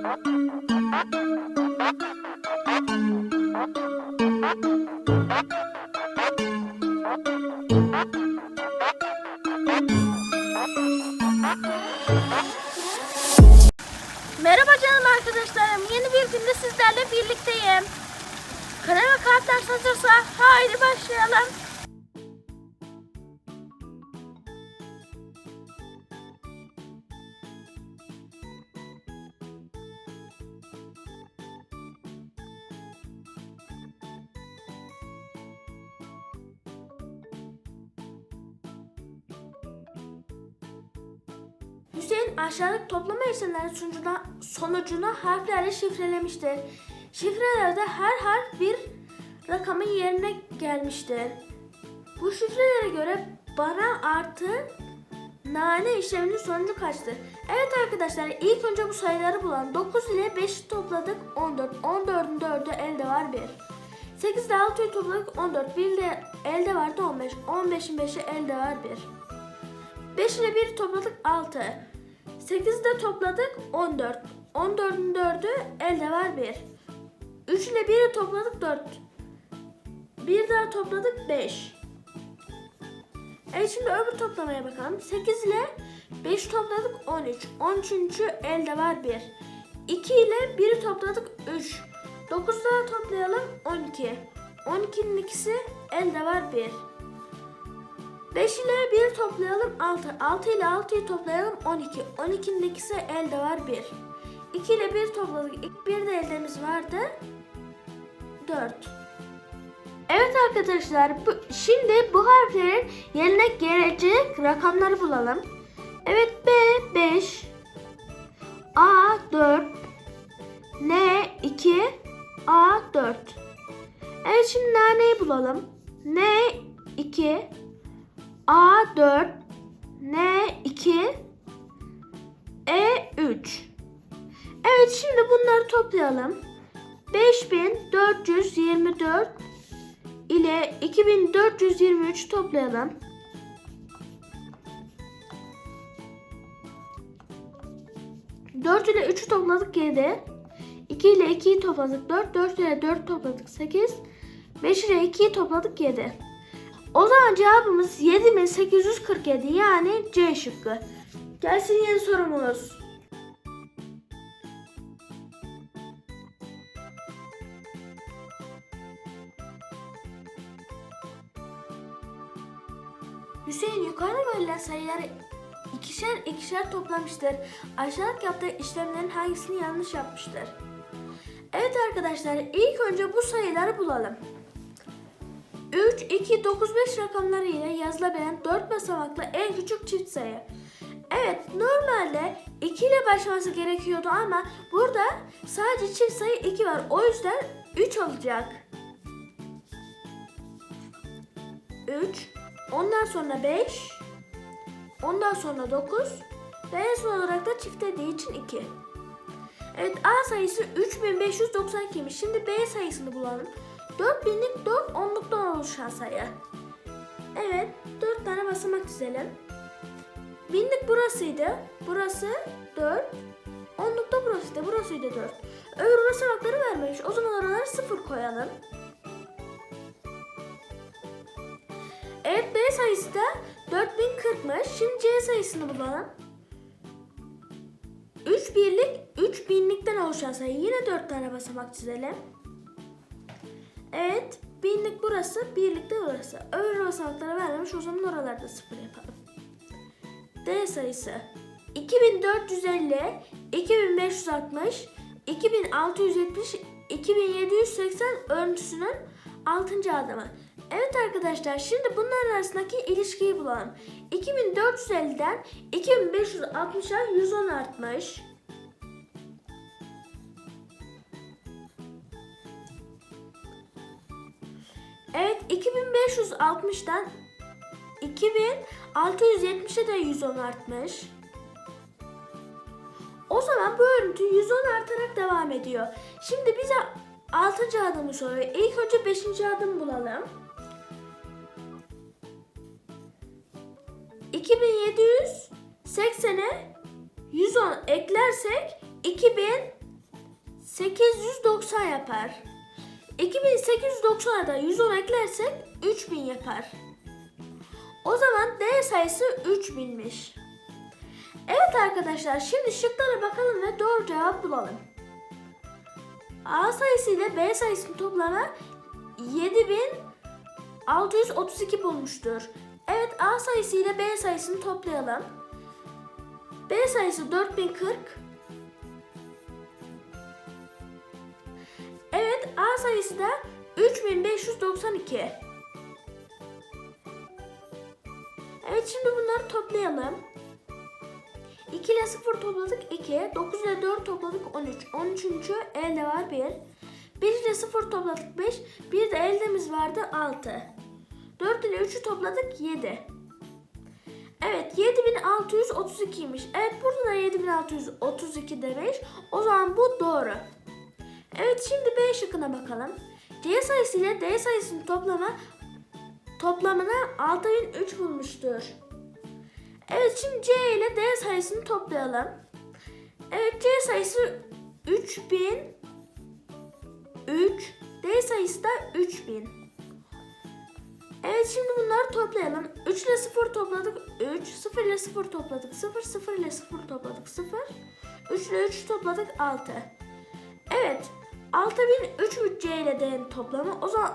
Merhaba canım arkadaşlarım. Yeni bir günde sizlerle birlikteyim. Kalem ve kartlar hazırsa haydi başlayalım. Hüseyin aşağıdaki toplama işlemleri sonucuna, sonucunu harflerle şifrelemiştir. Şifrelerde her harf bir rakamın yerine gelmiştir. Bu şifrelere göre bana artı nane işleminin sonucu kaçtır? Evet arkadaşlar ilk önce bu sayıları bulalım. 9 ile 5'i topladık 14. 14'ün 4'ü elde var 1. 8 ile 6'yı topladık 14. 1 ile elde vardı 15. 15'in 5'i elde var 1. 5 ile 1 topladık 6. 8 de topladık 14. 14'ün 4'ü elde var 1. 3 ile 1'i topladık 4. 1 daha topladık 5. Evet şimdi öbür toplamaya bakalım. 8 ile 5 topladık 13. 13. elde var 1. 2 ile 1'i topladık 3. 9 daha toplayalım 12. 12'nin ikisi elde var 1. 5 ile 1 toplayalım 6. 6 ile 6'yı toplayalım 12. 12'nin ikisi elde var 1. 2 ile 1 topladık. 1 de eldemiz vardı. 4. Evet arkadaşlar bu, şimdi bu harflerin yerine gelecek rakamları bulalım. Evet B 5 A 4 N 2 A 4 Evet şimdi naneyi bulalım. N 2 A4 N2 E3 Evet şimdi bunları toplayalım. 5424 ile 2423 toplayalım. Dört ile 3'ü topladık 7. 2 ile 2'yi topladık 4. 4 ile 4 topladık 8. 5 ile 2'yi topladık 7. O zaman cevabımız 7847 yani C şıkkı. Gelsin yeni sorumuz. Hüseyin yukarıda verilen sayıları ikişer ikişer toplamıştır. Aşağıdaki yaptığı işlemlerin hangisini yanlış yapmıştır? Evet arkadaşlar ilk önce bu sayıları bulalım. 3, 2, 9, 5 rakamları ile yazılabilen 4 basamaklı en küçük çift sayı. Evet normalde 2 ile başlaması gerekiyordu ama burada sadece çift sayı 2 var. O yüzden 3 olacak. 3, ondan sonra 5, ondan sonra 9 ve en son olarak da çift dediği için 2. Evet A sayısı 3592'ymiş. Şimdi B sayısını bulalım. 4000'lik 4 onluktan sayı. Evet 4 tane basamak çizelim. Binlik burasıydı. Burası 4. Onlukta burasıydı. Burasıydı 4. Öbür basamakları vermemiş. O zaman oralara 0 koyalım. Evet B sayısı da 4040'mış. Şimdi C sayısını bulalım. 3 birlik 3 binlikten oluşan sayı. Yine 4 tane basamak çizelim. Evet. Binlik burası, birlik de burası. Öbür basamaklara vermemiş. O zaman oralarda sıfır yapalım. D sayısı 2450, 2560, 2670, 2780 örüntüsünün 6. adımı. Evet arkadaşlar şimdi bunların arasındaki ilişkiyi bulalım. 2450'den 2560'a 110 artmış. Evet 2560'dan 2670'e de 110 artmış. O zaman bu örüntü 110 artarak devam ediyor. Şimdi bize 6. adımı soruyor. İlk önce 5. adım bulalım. 2780'e 110 eklersek 2000 890 yapar. 2890'a da 110 eklersek 3000 yapar. O zaman D sayısı 3000'miş. Evet arkadaşlar şimdi şıklara bakalım ve doğru cevap bulalım. A sayısı ile B sayısının toplamı 7632 bulmuştur. Evet A sayısı ile B sayısını toplayalım. B sayısı 4040. A sayısı da 3592. Evet şimdi bunları toplayalım. 2 ile 0 topladık 2. 9 ile 4 topladık 13. 13. elde var 1. 1 ile 0 topladık 5. Bir de eldemiz vardı 6. 4 ile 3'ü topladık 7. Evet 7632'ymiş. Evet burada da 7632 demiş. O zaman bu doğru. Evet şimdi B şıkkına bakalım. C sayısı ile D sayısının toplamı toplamına 6003 bulmuştur. Evet şimdi C ile D sayısını toplayalım. Evet C sayısı 3000 3 D sayısı da 3000. Evet şimdi bunları toplayalım. 3 ile 0 topladık 3, 0 ile 0 topladık 0, 0 ile 0 topladık 0, 3 ile 3 topladık 6. Evet 6003 C ile D'nin toplamı o zaman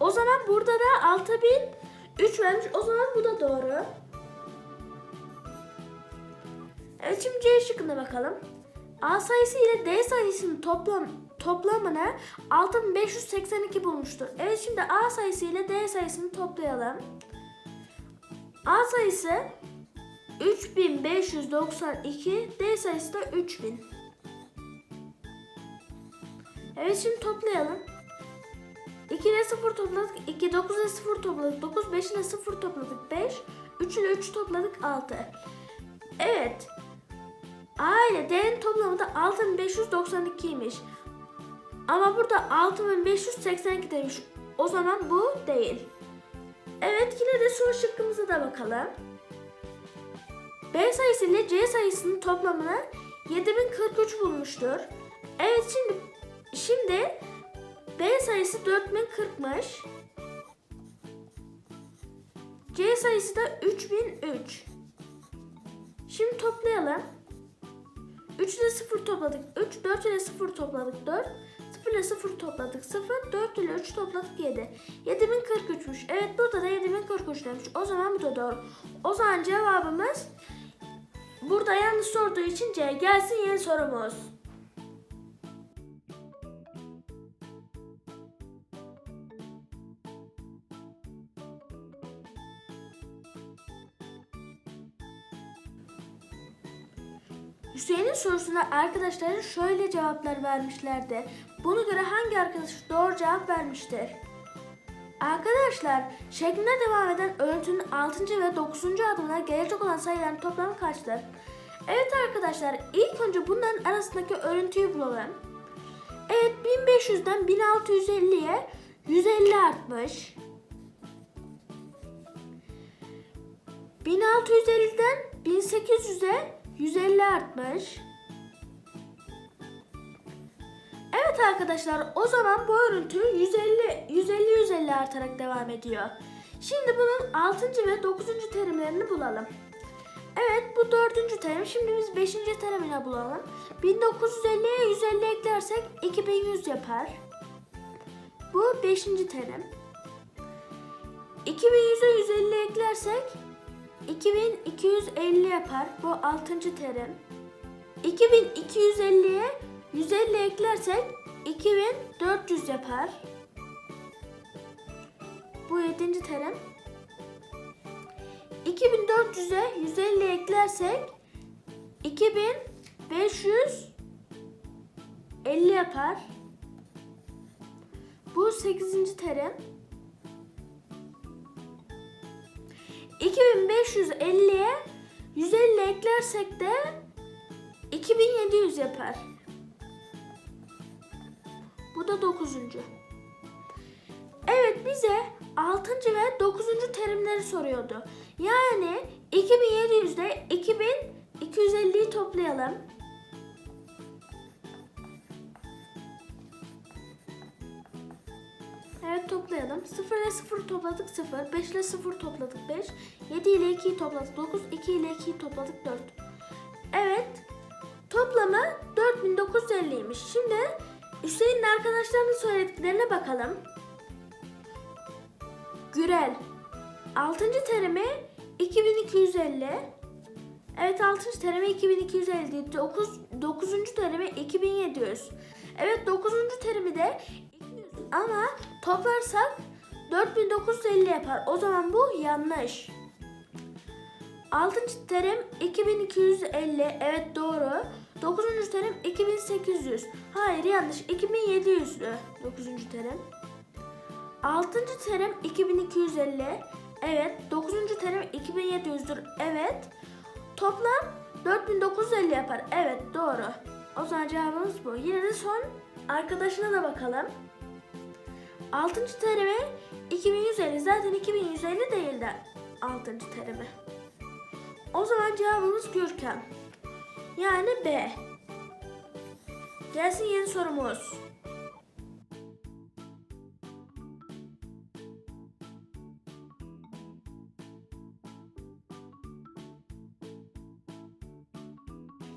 o zaman burada da 6003 vermiş. O zaman bu da doğru. Evet şimdi C şıkkına bakalım. A sayısı ile D sayısının toplam toplamını 6582 bulmuştur. Evet şimdi A sayısı ile D sayısını toplayalım. A sayısı 3592, D sayısı da 3000. Evet şimdi toplayalım. 2 ile 0 topladık 2, 9 ile 0 topladık 9, 5 ile 0 topladık 5, 3 ile 3 topladık 6. Evet. A ile D'nin toplamı da 6592'ymiş. Ama burada 6582 demiş. O zaman bu değil. Evet yine de son şıkkımıza da bakalım. B sayısı ile C sayısının toplamını 7043 bulmuştur. Evet şimdi şimdi B sayısı 4040'mış. C sayısı da 3003. Şimdi toplayalım. 3 ile 0 topladık 3, 4 ile 0 topladık 4, 0 ile 0 topladık 0, 4 ile 3 topladık 7. 7043'müş. Evet burada da 7043 demiş. O zaman bu da doğru. O zaman cevabımız burada yanlış sorduğu için C. Gelsin yeni sorumuz. Sorusuna arkadaşları şöyle cevaplar vermişlerdi. Buna göre hangi arkadaş doğru cevap vermiştir? Arkadaşlar şeklinde devam eden örüntünün 6. ve 9. adımına gelecek olan sayıların toplamı kaçtır? Evet arkadaşlar ilk önce bunların arasındaki örüntüyü bulalım. Evet 1500'den 1650'ye 150 artmış. 1650'den 1800'e 150 artmış. Evet arkadaşlar o zaman bu örüntü 150 150 150 artarak devam ediyor. Şimdi bunun 6. ve 9. terimlerini bulalım. Evet bu 4. terim. Şimdi biz 5. terimine bulalım. 1950'ye 150 eklersek 2100 yapar. Bu 5. terim. 2100'e 150 eklersek 2250 yapar. Bu 6. terim. 2250'ye 150 eklersek 2400 yapar. Bu 7. terim. 2400'e 150 eklersek 2550 yapar. Bu 8. terim. 2550'ye 150 eklersek de 2700 yapar. Bu da dokuzuncu. Evet bize altıncı ve dokuzuncu terimleri soruyordu. Yani 2700'de 2250'yi toplayalım. Evet toplayalım. 0 ile 0 topladık 0. 5 ile 0 topladık 5. 7 ile 2'yi topladık 9. 2 ile 2'yi topladık 4. Evet. Toplamı 4950'ymiş. Şimdi Hüseyin'in arkadaşlarının söylediklerine bakalım. Gürel. 6. terimi 2250. Evet 6. terimi 2250. 9. 9. terimi 2700. Evet 9. terimi de 200. Ama toplarsak 4950 yapar. O zaman bu yanlış. 6. terim 2250. Evet doğru. 9. terim 2800. Hayır yanlış. 2700'lü 9. terim. 6. terim 2250. Evet. 9. terim 2700'dür. Evet. Toplam 4950 yapar. Evet doğru. O zaman cevabımız bu. Yine de son arkadaşına da bakalım. 6. terimi 2150. Zaten 2150 değil de 6. terimi. O zaman cevabımız Gürkan. Yani B. Gelsin yeni sorumuz.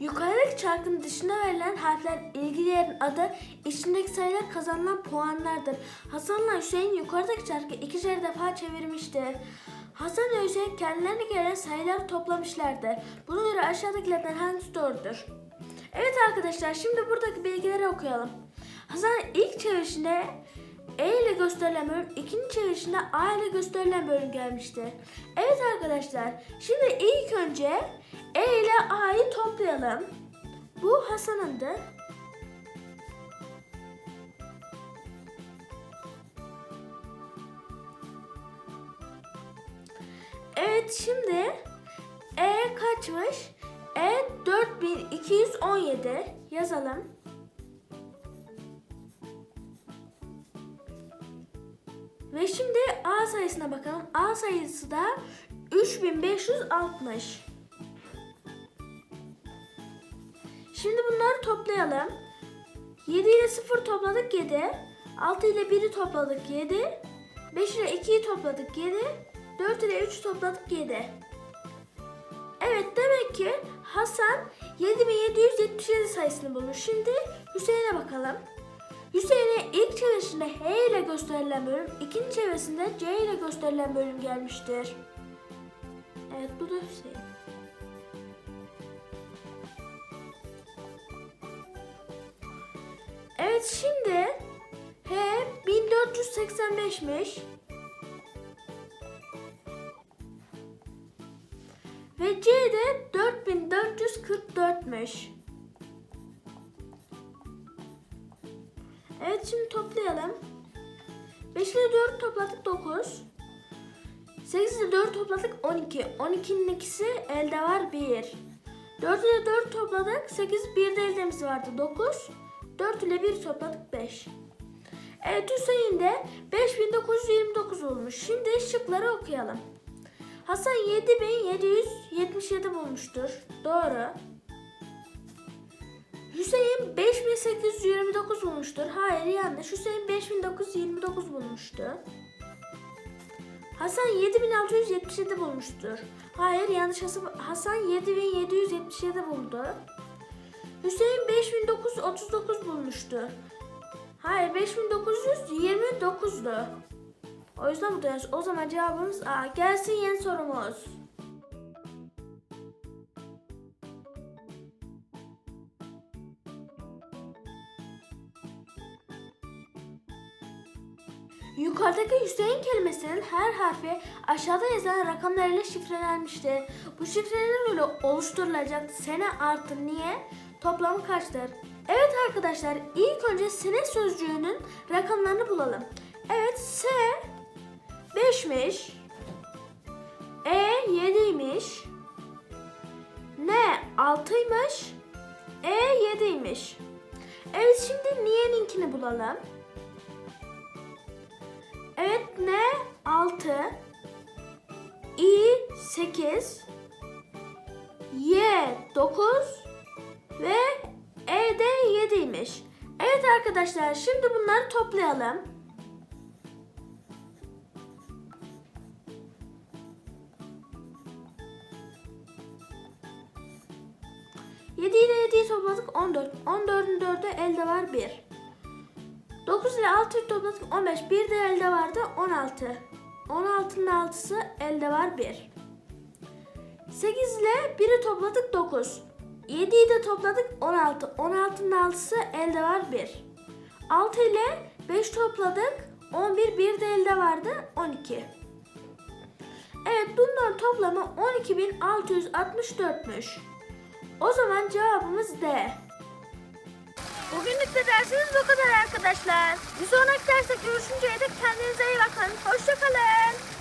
Yukarıdaki çarkın dışına verilen harfler ilgili yerin adı, içindeki sayılar kazanılan puanlardır. Hasan'la Hüseyin yukarıdaki çarkı ikişer defa çevirmiştir. Hasan ve Hüseyin kendilerine göre sayılar toplamışlardır. Buna göre aşağıdakilerden hangisi doğrudur? Evet arkadaşlar şimdi buradaki bilgileri okuyalım. Hasan ilk çevirişinde E ile gösterilen bölüm, ikinci çevirişinde A ile gösterilen bölüm gelmiştir. Evet arkadaşlar şimdi ilk önce E ile A'yı toplayalım. Bu Hasan'ındı. Evet şimdi E kaçmış? E 4217 yazalım. Ve şimdi A sayısına bakalım. A sayısı da 3560. Şimdi bunları toplayalım. 7 ile 0 topladık 7. 6 ile 1'i topladık 7. 5 ile 2'yi topladık 7. 4 ile 3 topladık 7. Evet demek ki Hasan 7777 sayısını bulmuş. Şimdi Hüseyin'e bakalım. Hüseyin'e ilk çevresinde H ile gösterilen bölüm, ikinci çevresinde C ile gösterilen bölüm gelmiştir. Evet bu da Hüseyin. Evet şimdi H 1485'miş. 12'nin ikisi elde var 1. 4 ile 4 topladık. 8 bir de eldemiz vardı 9. 4 ile 1 topladık 5. Evet Hüseyin de 5929 olmuş. Şimdi şıkları okuyalım. Hasan 7777 bulmuştur. Doğru. Hüseyin 5829 bulmuştur. Hayır yanlış. Hüseyin 5929 bulmuştu. Hasan 7677 bulmuştur. Hayır yanlış. Hasan- Hasan 7777 buldu. Hüseyin 5939 bulmuştu. Hayır 5929'du. O yüzden bu yanlış. O zaman cevabımız A. Gelsin yeni sorumuz. Yukarıdaki Hüseyin kelimesinin her harfi aşağıda yazılan rakamlarıyla şifrelenmiştir. Bu şifreler ile oluşturulacak sene artı niye toplamı kaçtır? Evet arkadaşlar ilk önce sene sözcüğünün rakamlarını bulalım. Evet S 5'miş. E 7'ymiş. N 6'ymış. E 7'ymiş. Evet şimdi niye'ninkini bulalım. Evet ne? 6 İ 8 Y 9 ve E de 7'ymiş. Evet arkadaşlar şimdi bunları toplayalım. Yedi ile yediyi topladık 14. 14'ün 4'ü elde var 1. 9 ile 6'yı topladık 15. Bir de elde vardı 16. 16'nın 6'sı elde var 1. 8 ile 1'i topladık 9. 7'yi de topladık 16. 16'nın 6'sı elde var 1. 6 ile 5 topladık 11. Bir de elde vardı 12. Evet bunların toplamı 12.664'müş. O zaman cevabımız D. Bugünlük de dersimiz bu kadar arkadaşlar. Bir sonraki derste görüşünceye dek kendinize iyi bakın. Hoşçakalın.